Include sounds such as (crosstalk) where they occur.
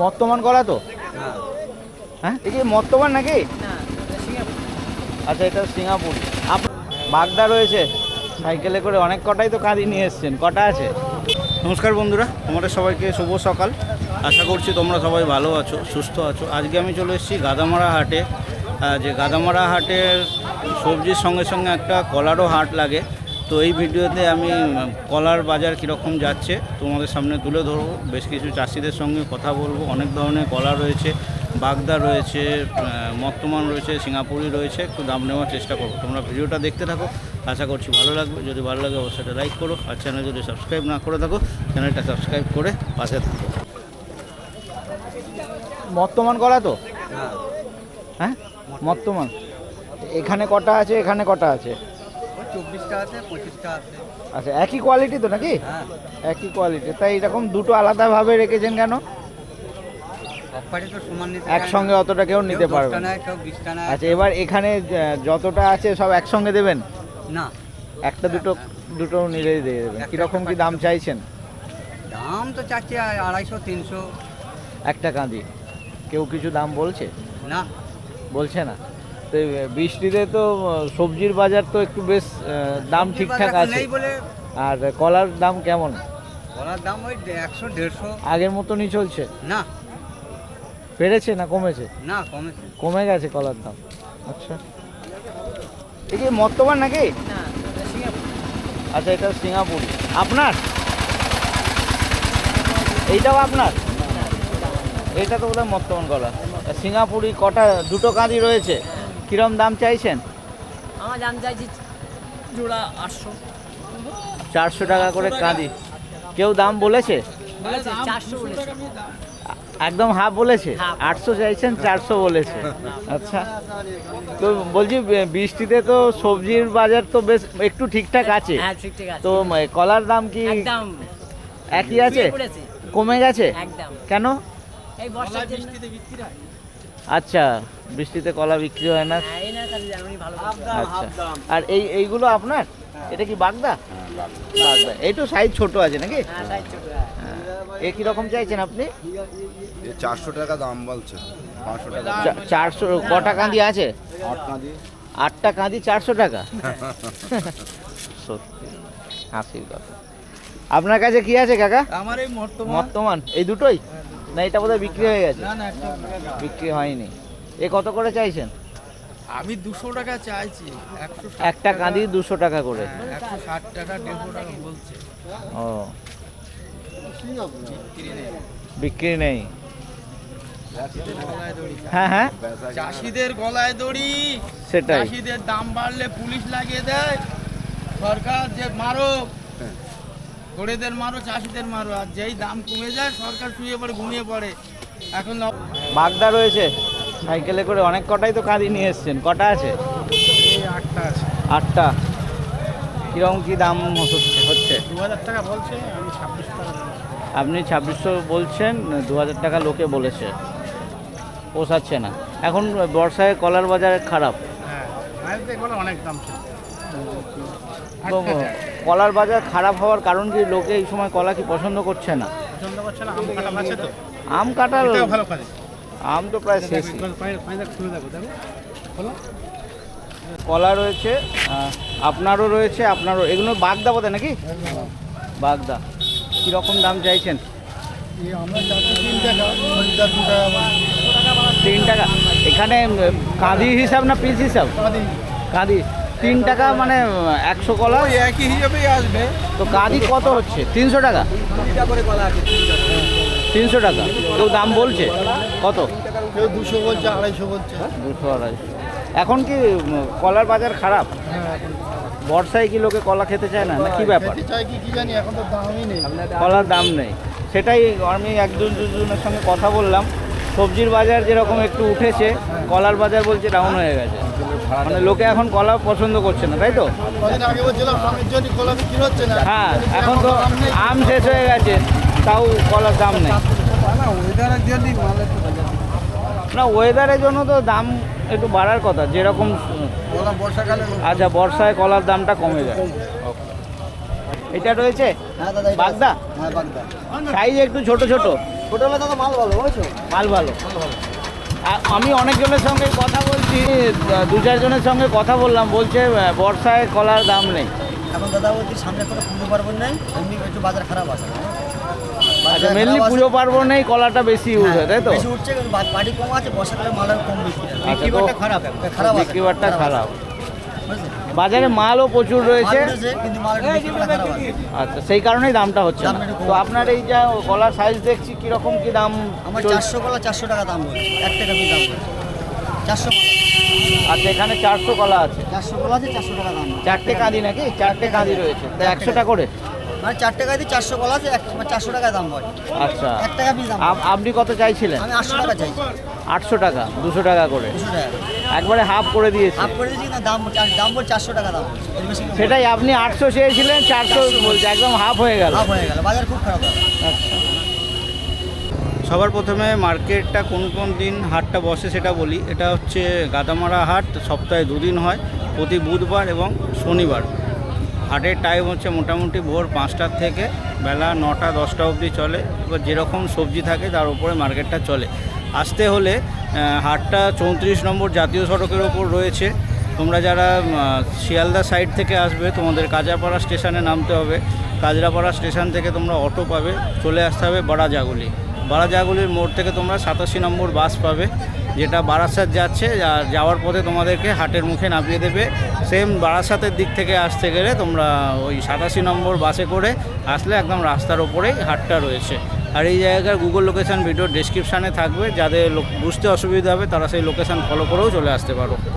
মর্তমান করা তো? হ্যাঁ। এই কি মর্তমান নাকি? আচ্ছা এটা সিঙ্গাপুর। আপ বাগদা রয়েছে। সাইকেলে করে অনেক কটাই তো কাঁদি নিয়ে এসছেন। কটা আছে? নমস্কার বন্ধুরা তোমাদের সবাইকে শুভ সকাল। আশা করছি তোমরা সবাই ভালো আছো সুস্থ আছো। আজকে আমি চলে এসেছি গাদামারা হাটে। যে গাদামারা হাটের সবজির সঙ্গে সঙ্গে একটা কলারও হাট লাগে। তো এই ভিডিওতে আমি কলার বাজার কীরকম যাচ্ছে তোমাদের সামনে তুলে ধরবো। বেশ কিছু চাষিদের সঙ্গে কথা বলব। অনেক ধরনের কলা রয়েছে বাগদা রয়েছে মর্তমান রয়েছে সিঙ্গাপুরি রয়েছে একটু দাম নেওয়ার চেষ্টা করব। তোমরা ভিডিওটা দেখতে থাকো আশা করছি ভালো লাগবে। যদি ভালো লাগে অবশ্যই লাইক করো আর চ্যানেল যদি সাবস্ক্রাইব না করে থাকো চ্যানেলটা সাবস্ক্রাইব করে পাশে থাকো। মর্তমান কলা তো? হ্যাঁ? মর্তমান। এখানে কটা আছে এখানে কটা আছে? চব্বিশটা আছে পঁচিশটা আছে। আচ্ছা একই কোয়ালিটি তো নাকি? হ্যাঁ। একই কোয়ালিটি তাই এরকম দুটো আলাদাভাবে রেখেছেন কেন? সবকটি তো সমান নিতে একসঙ্গে অতটা কেউ নিতে পারবে না। কেউ বিশটা আচ্ছা এবার এখানে যতটা আছে সব একসঙ্গে দেবেন? না। একটা দুটো দুটো নিলেই দিয়ে দেবেন। কীরকম কি দাম চাইছেন? দাম তো চাচ্ছি আড়াইশো তিনশো। একটা কাঁদি। কেউ কিছু দাম বলছে? না। বলছে না? তো বৃষ্টিতে তো সবজির বাজার তো একটু বেশ দাম ঠিকঠাক আছে। আর কলার দাম কেমন? কলার দাম ওই একশো দেড়শো। আগের মতনই চলছে? না। বেড়েছে না কমেছে? না কমেছে। কমে গেছে কলার দাম। আচ্ছা। এই কি মর্তমান নাকি? আচ্ছা এটা সিঙ্গাপুর। আপনার? এইটাও আপনার? এইটা তো বোধহয় মর্তমান কলা। সিঙ্গাপুরি কটা দুটো কাঁদি রয়েছে। কিরম দাম চাইছেন? আমার দাম চাইছি জোড়া আটশো। চারশো টাকা করে কাঁদি। কেউ দাম বলেছে? একদম হাফ বলেছে? আটশো চাইছেন চারশো বলেছে। আচ্ছা। তো বলছি বৃষ্টিতে তো সবজির বাজার তো বেশ একটু ঠিকঠাক আছে। হ্যাঁ তো কলার দাম কি একই আছে? কমে গেছে? একদম। কেন? এই বর্ষার আচ্ছা বৃষ্টিতে কলা বিক্রি হয় না? হ্যাঁ আচ্ছা। আর এই এইগুলো আপনার? এটা কি বাগদা? বাগদা। এই তো সাইজ ছোট আছে নাকি? হ্যাঁ। সাইজ ছোট হ্যাঁ। এ কীরকম চাইছেন আপনি? চারশো টাকা দাম বলছে। পাঁচশো টাকা চারশো কটা কাঁদি আছে? আটটা কাঁদি। চারশো টাকা? (laughs) সত্যি হাসির কথা। আপনার কাছে কি আছে কাকা? আমার এই বর্তমান বর্তমান এই দুটোই? না এটা বোধহয় বিক্রি হয়ে গেছে? না না একটা বিক্রি হয়নি। এ কত করে চাইছেন? আমি দুশো টাকা চাইছি একটা কাঁদি দুশো টাকা করে। একশো ষাট টাকা দেড়শো টাকা বলছে। ও। বিক্রি নেই। হ্যাঁ হ্যাঁ। চাষিদের গলায় দড়ি। সেটাই। চাষিদের দাম বাড়লে পুলিশ লাগিয়ে দেয়। সরকার যে মারো গড়েদের মারো চাষিদের মারো আর যেই দাম কমে যায় সরকার শুয়ে পড়ে ঘুমিয়ে পড়ে। এখন ন- বাগদা রয়েছে। সাইকেলে করে অনেক কটাই তো কাঁদি নিয়ে এসছেন। কটা আছে? আটটা আছে। আটটা। কীরকম কি দাম হচ্ছে হচ্ছে? দু হাজার টাকা বলছে আমি ছাব্বিশ টাকা আপনি ছাব্বিশশো বলছেন দু হাজার টাকা লোকে বলেছে। পোষাচ্ছে না। এখন বর্ষায় কলার বাজার খারাপ। হ্যাঁ অনেক দাম কলার বাজার খারাপ হওয়ার কারণ কি? লোকে এই সময় কলা কি পছন্দ করছে না? পছন্দ করছে না আম কাটা আছে তো। আম ভালো আম তো প্রায় শেষ। কলা রয়েছে আপনারও রয়েছে আপনারও এগুলো বাগদা বোধ নাকি? বাগদা। কীরকম দাম চাইছেন? আমরা তিন টাকা এখানে কাঁদি হিসাব না পিস হিসাব? কাঁদি। কাঁদি। তিন টাকা মানে একশো কলা? একই হিসাবেই আসবে। তো কাঁদি কত হচ্ছে? তিনশো টাকা? করে কলা আছে তিনশো টাকা। কেউ দাম বলছে? কত? কেউ দুশো বলছে আড়াইশো বলছে। দুশো আড়াইশো। এখন কি কলার বাজার খারাপ? বর্ষায় কি লোকে কলা খেতে চায় না? না কি ব্যাপার? কলার দাম নেই। সেটাই আমি এক দু দুজনের সঙ্গে কথা বললাম। সবজির বাজার যেরকম একটু উঠেছে কলার বাজার বলছে ডাউন হয়ে গেছে। মানে লোকে এখন কলা পছন্দ করছে না তাই তো? কদিন আগে বলছিলাম আমের জন্য কলা বিক্রি হচ্ছে না। হ্যাঁ এখন তো আম শেষ হয়ে গেছে তাও কলার দাম নেই। না ওয়েদারের জন্য তো দাম একটু বাড়ার কথা যেরকম আচ্ছা বর্ষায় কলার দামটা কমে যায়। এটা রয়েছে? হ্যাঁ বাগদা? হ্যাঁ সাইজ একটু ছোট ছোট। ছোট মাল ভালো। মাল ভালো। আমি অনেকজনের সঙ্গে কথা বলছি দু চারজনের সঙ্গে কথা বললাম বলছে বর্ষায় কলার দাম নেই। এখন দাদা বলছি সামনে কোনো পুজো পার্বণ নেই এমনি একটু বাজার খারাপ আছে। আচ্ছা মেনলি পুজো পার্বণেই কলাটা বেশি ইউজ হয় তাই তো? বেশি উঠছে পাটি কম আছে বর্ষাকালে মালার কম বেশি আচ্ছা, খারাপ খারাপ বিক্রি খারাপ? বাজারে মালও প্রচুর রয়েছে। আচ্ছা সেই কারণেই দামটা হচ্ছে। তো আপনার এই যা গলার সাইজ দেখছি কীরকম কি দাম আমার চারশো কলা চারশো টাকা দাম বলছে। এক টাকা দাম বলছে। চারশো আচ্ছা এখানে চারশো কলা আছে। চারশো কলা আছে চারশো টাকা দাম চারটে কাঁদি নাকি? চারটে কাঁদি রয়েছে। তা একশোটা করে? মানে চার টাকায় দিয়ে চারশো কলা আছে মানে চারশো টাকা দাম বলে আচ্ছা। এক টাকা পিস দাম আপনি কত চাইছিলেন? আমি আটশো টাকা চাইছি। আটশো টাকা দুশো টাকা করে। একবারে হাফ করে দিয়েছে। হাফ করে দিয়েছি না দাম দাম বল চারশো টাকা দাম। সেটাই আপনি আটশো চেয়েছিলেন চারশো বলছে একদম হাফ হয়ে গেল। হাফ হয়ে গেল বাজার খুব খারাপ। আচ্ছা। সবার প্রথমে মার্কেটটা কোন কোন দিন হাটটা বসে সেটা বলি। এটা হচ্ছে গাদামারা হাট সপ্তাহে দুদিন হয় প্রতি বুধবার এবং শনিবার। হাটের টাইম হচ্ছে মোটামুটি ভোর পাঁচটার থেকে বেলা নটা, দশটা অবধি চলে। এবার যেরকম সবজি থাকে তার উপরে মার্কেটটা চলে। আসতে হলে হাটটা চৌত্রিশ নম্বর জাতীয় সড়কের ওপর রয়েছে। তোমরা যারা শিয়ালদা সাইড থেকে আসবে, তোমাদের কাজাপাড়া স্টেশনে নামতে হবে। কাজরাপাড়া স্টেশন থেকে তোমরা অটো পাবে। চলে আসতে হবে বারাজাগুলি। বারাজাগুলির মোড় থেকে তোমরা সাতাশি নম্বর বাস পাবে, যেটা বারাসাত যাচ্ছে, আর যাওয়ার পথে তোমাদেরকে হাটের মুখে নামিয়ে দেবে। সেম বারাসাতের দিক থেকে আসতে গেলে তোমরা ওই সাতাশি নম্বর বাসে করে আসলে একদম রাস্তার ওপরেই হাটটা রয়েছে। আর এই জায়গার গুগল লোকেশান ভিডিও ডেসক্রিপশানে থাকবে, যাদের বুঝতে অসুবিধা হবে, তারা সেই লোকেশন ফলো করেও চলে আসতে পারো।